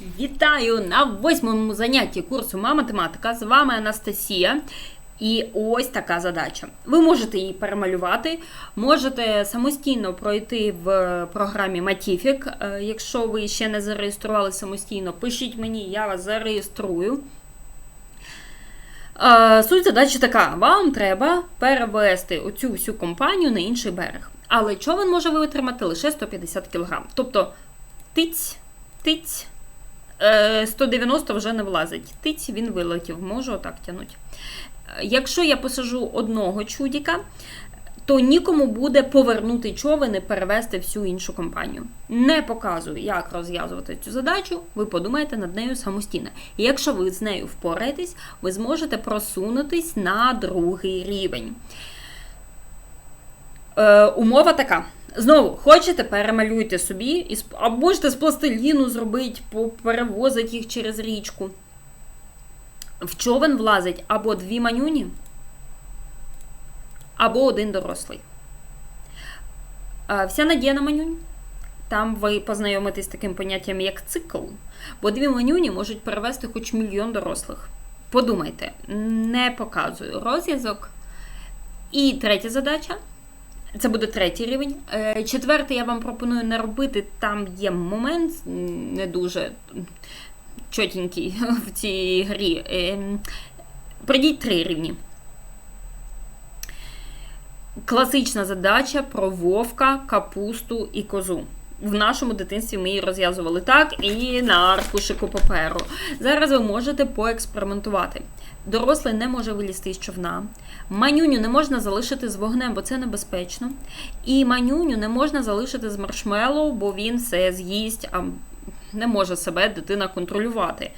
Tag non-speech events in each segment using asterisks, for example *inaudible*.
Вітаю на восьмому занятті курсу Математика. З вами Анастасія. І ось така задача. Ви можете її перемалювати, можете самостійно пройти в програмі Matific. Е, Якщо ви ще не зареєстрували самостійно, пишіть мені, я вас зареєструю. Е, Суть задачі така: вам треба перевести оцю всю компанію на інший берег. Але човен може витримати лише 150 кг. Тобто тиць, тиць. Е, 190 вже не влазить. Тиць він вилетів, можу отак тягнути. Якщо я посажу одного чудіка, то нікому буде повернути човен і перевести всю іншу компанію. Не показую, як розв'язувати цю задачу, ви подумаєте над нею самостійно. І якщо ви з нею впораєтесь, ви зможете просунутись на другий рівень. Е, умова така. Знову, хочете, перемалюйте собі, і сп- а можете з пластиліну зробити, перевозити їх через річку. В човен влазить або дві манюні, або один дорослий. Вся надія на манюнь. Там ви познайомитесь з таким поняттям, як цикл, бо дві манюні можуть перевести хоч мільйон дорослих. Подумайте, не показую розв'язок. І третя задача. Це буде третій рівень. Е, Четвертий я вам пропоную не робити. Там є момент не дуже чотенький *laughs* в цій грі. Е, Пройдіть три рівні. Класична задача про вовка, капусту і козу. В нашому дитинстві ми її розв'язували так і на аркушику паперу. Зараз ви можете поекспериментувати. Дорослий не може вилізти з човна. Манюню не можна залишити з вогнем, бо це небезпечно. І манюню не можна залишити з маршмеллоу, бо він все з'їсть, а не може себе дитина контролювати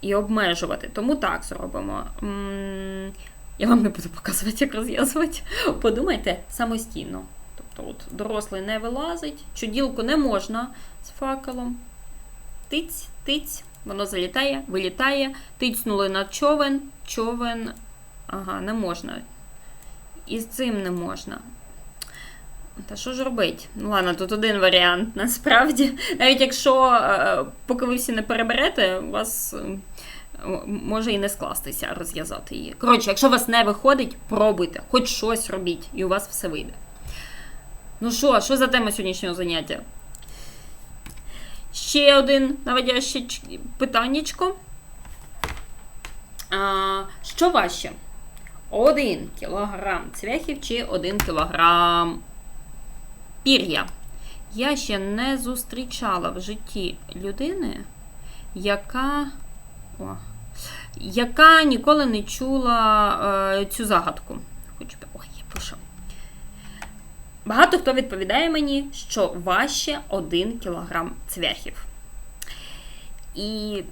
і обмежувати. Тому так зробимо. Я вам не буду показувати, як розв'язувати. Подумайте самостійно. Тобто, от дорослий не вилазить, чуділку не можна з факелом. Тиць, тиць, воно залітає, вилітає, тицнули на човен, човен. Ага, не можна. І з цим не можна. Та що ж робить? Ну ладно, тут один варіант. Насправді, навіть якщо е, поки ви всі не переберете, у вас е, може і не скластися розв'язати її. Коротше, якщо у вас не виходить, пробуйте, хоч щось робіть, і у вас все вийде. Ну що, що за тема сьогоднішнього заняття? Ще один наводяще питаннячко. А, що важче? Один кілограм цвяхів чи один кілограм пір'я? Я ще не зустрічала в житті людини, яка. О, яка ніколи не чула е, цю загадку. Хоч би. Ой, я пишу. Багато хто відповідає мені, що важче 1 кілограм цвяхів. І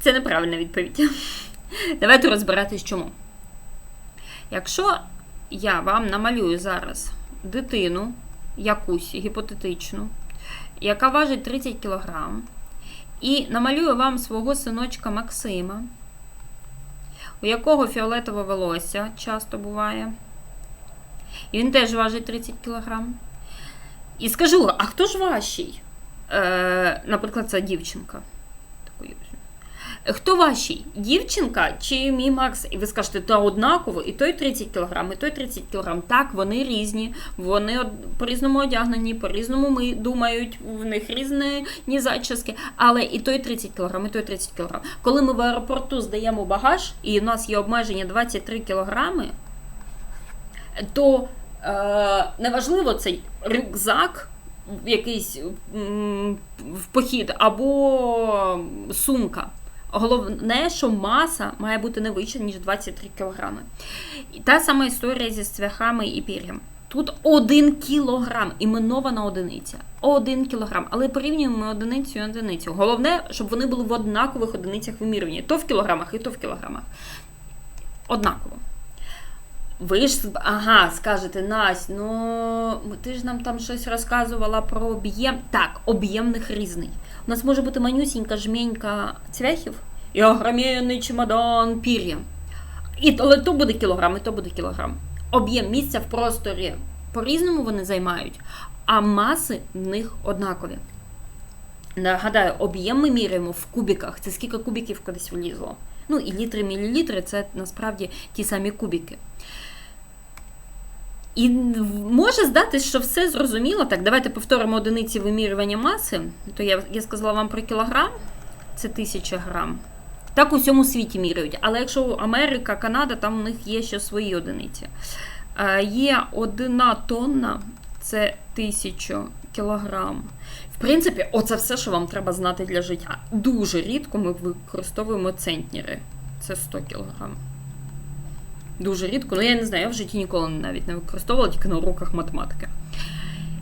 це неправильна відповідь. *laughs* Давайте розбиратись чому. Якщо я вам намалюю зараз дитину, якусь гіпотетичну, яка важить 30 кілограм, і намалюю вам свого синочка Максима, у якого фіолетове волосся часто буває. І він теж важить 30 кг. І скажу, а хто ж важчий? Е, наприклад, це дівчинка. Хто важчий? Дівчинка чи мій Макс? І ви скажете, та однаково, і той 30 кг, і той 30 кг. Так, вони різні, вони по-різному одягнені, по-різному ми думають, в них різні зачіски, але і той 30 кг, і той 30 кг. Коли ми в аеропорту здаємо багаж, і у нас є обмеження 23 кілограми, то е, неважливо цей рюкзак якийсь в похід або сумка. Головне, що маса має бути не вища, ніж 23 кг. І та сама історія зі цвяхами і пір'ям. Тут 1 кілограм, іменована одиниця. 1 кілограм. Але порівнюємо одиницю і одиницю. Головне, щоб вони були в однакових одиницях вимірювання. То в кілограмах, і то в кілограмах. Однаково. Ви ж ага, скажете, Настя, ну ти ж нам там щось розказувала про об'єм. Так, об'єм них різний. У нас може бути манюсінька жменька цвяхів і огромний чемодан пір'я. І але то буде кілограм, і то буде кілограм. Об'єм місця в просторі по-різному вони займають, а маси в них однакові. Нагадаю, об'єм ми міряємо в кубіках. Це скільки кубіків кудись влізло. Ну і літри, мілілітри це насправді ті самі кубіки. І може здатись, що все зрозуміло. Так, давайте повторимо одиниці вимірювання маси. То я, я сказала вам про кілограм, це тисяча грам. Так у всьому світі міряють. Але якщо Америка, Канада, там у них є ще свої одиниці. Е, Є одна тонна, це тисячу кілограм. В принципі, оце все, що вам треба знати для життя. Дуже рідко ми використовуємо центніри. Це 100 кілограм. Дуже рідко. Ну, я не знаю, я в житті ніколи навіть не використовувала, тільки на уроках математики.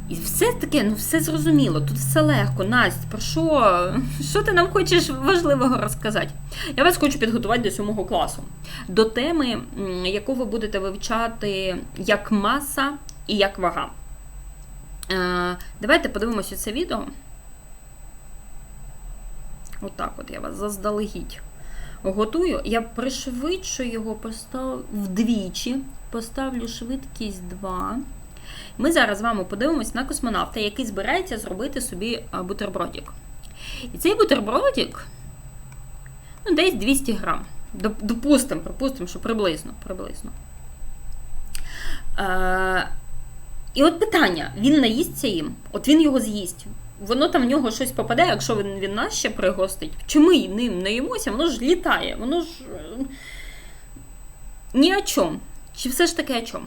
І все таке, ну все зрозуміло, тут все легко. Настя, про що? Що ти нам хочеш важливого розказати? Я вас хочу підготувати до сьомого класу, до теми, яку ви будете вивчати як маса і як вага. Е, Давайте подивимося це відео. Отак от я вас заздалегідь готую. Я пришвидшу його постав... вдвічі, поставлю швидкість 2. Ми зараз з вами подивимось на космонавта, який збирається зробити собі а, бутербродик. І цей бутербродик ну, десь 200 грам. Допустимо, припустимо, що приблизно. приблизно. Е, і от питання: він наїсться їм, от він його з'їсть. Воно там в нього щось попаде, якщо він, він нас ще пригостить. Чи ми ним не їмося, воно ж літає, воно ж е, ні о чому. Чи все ж таки о чому?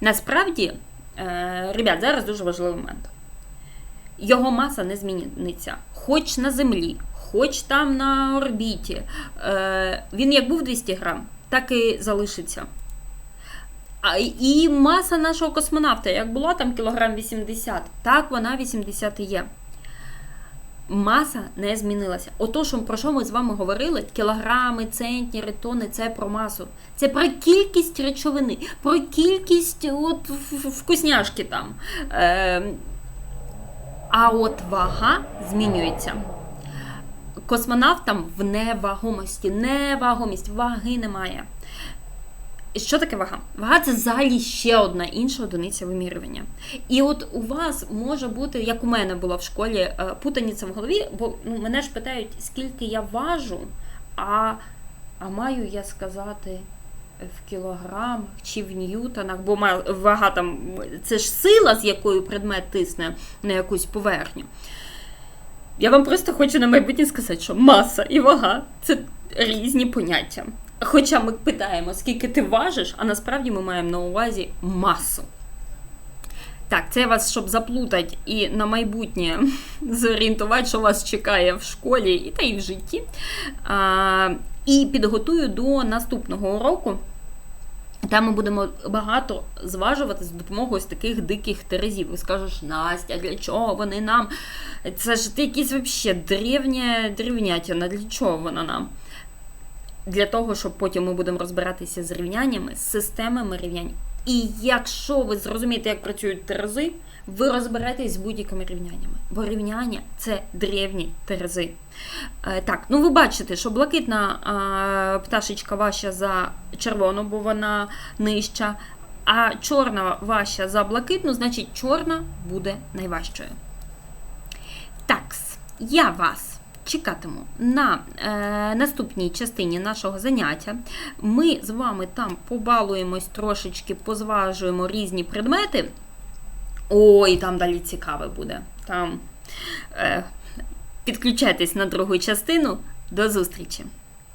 Насправді, е, ребят, зараз дуже важливий момент. Його маса не зміниться. Хоч на землі, хоч там на орбіті. Е, він як був 200 грам, так і залишиться. І маса нашого космонавта, як була там кілограм 80, так вона 80 і є. Маса не змінилася. Ото, що, про що ми з вами говорили, кілограми, центніри, тони це про масу. Це про кількість речовини, про кількість от, вкусняшки там. Е, а от вага змінюється. Космонавтам в невагомості. Невагомість, ваги немає. Що таке вага? Вага це взагалі ще одна інша одиниця вимірювання. І от у вас може бути, як у мене була в школі, е, путаниця в голові, бо ну, мене ж питають, скільки я важу, а, а маю я сказати в кілограмах чи в ньютонах, бо вага там це ж сила, з якою предмет тисне на якусь поверхню. Я вам просто хочу на майбутнє сказати, що маса і вага це різні поняття. Хоча ми питаємо, скільки ти важиш, а насправді ми маємо на увазі масу. Так, це вас, щоб заплутати і на майбутнє *laughs* зорієнтувати, що вас чекає в школі і та й в житті. А, і підготую до наступного уроку. Там ми будемо багато зважувати за допомогою ось таких диких терезів. Ви скажеш, Настя, для чого вони нам? Це ж якісь взагалі древня для чого вона нам? Для того, щоб потім ми будемо розбиратися з рівняннями, з системами рівнянь. І якщо ви зрозумієте, як працюють терези, ви розберетесь з будь-якими рівняннями. Бо рівняння це древні терези. Е, так, ну ви бачите, що блакитна пташечка ваша за червону, бо вона нижча, а чорна ваша за блакитну, значить чорна буде найважчою. Такс, я вас чекатиму на е, наступній частині нашого заняття. Ми з вами там побалуємось трошечки, позважуємо різні предмети. Ой, там далі цікаве буде. Там е, підключайтесь на другу частину. До зустрічі!